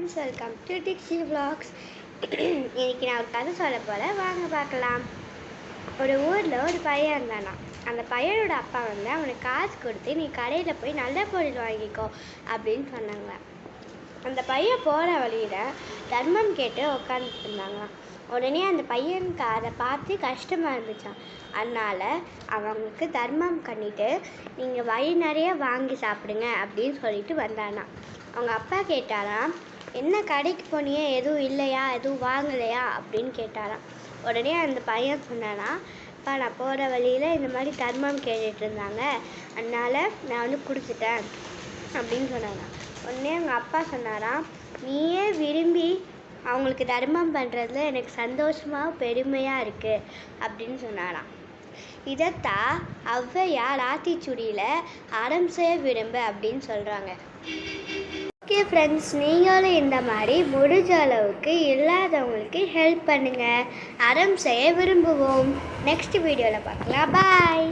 Friends welcome to Dixie vlogs. இன்றைக்கி நான் ஒரு கதை சொல்ல போகிறேன் வாங்க பார்க்கலாம். ஒரு ஊரில் ஒரு பையன் இருந்தானா அந்த பையனோட அப்பா வந்து அவனுக்கு காசு கொடுத்து நீ கடையில் போய் நல்ல பொருள் வாங்கிக்கோ அப்படின்னு சொன்னாங்க. அந்த பையன் போகிற வழியில் தர்மம் கேட்டு உட்காந்துட்டு இருந்தாங்களாம் உடனே அந்த பையனுக்கு அதை பார்த்து கஷ்டமாக இருந்துச்சான் அதனால் அவங்களுக்கு தர்மம் பண்ணிட்டு நீங்கள் வழி நிறைய வாங்கி சாப்பிடுங்க அப்படின்னு சொல்லிட்டு வந்தானா அவங்க அப்பா கேட்டாராம் என்ன கடைக்கு போனியே? எதுவும் இல்லையா? எதுவும் வாங்கலையா? அப்படின்னு கேட்டாராம். உடனே அந்த பையன் சொன்னானா அப்பா நான் போகிற வழியில் இந்த மாதிரி தர்மம் கேட்டுட்டு இருந்தாங்க. அதனால் நான் வந்து கொடுத்துட்டேன் அப்படின்னு சொன்னாராம். உடனே எங்கள் அப்பா சொன்னாராம் நீயே விரும்பி அவங்களுக்கு தர்மம் பண்ணுறதுல எனக்கு சந்தோஷமாக பெருமையாக இருக்குது அப்படின்னு சொன்னாராம். இதைத்தான் ஔவையார் ஆத்திச்சுடியில் அறம் செய்ய விரும்பு அப்படின்னு சொல்கிறாங்க ஃப்ரெண்ட்ஸ் நீங்களும் இந்த மாதிரி முடிஞ்ச அளவுக்கு இல்லாதவங்களுக்கு ஹெல்ப் பண்ணுங்கள் அறம் செய்ய விரும்புவோம். நெக்ஸ்ட் வீடியோவில் பார்க்கலாம். பாய்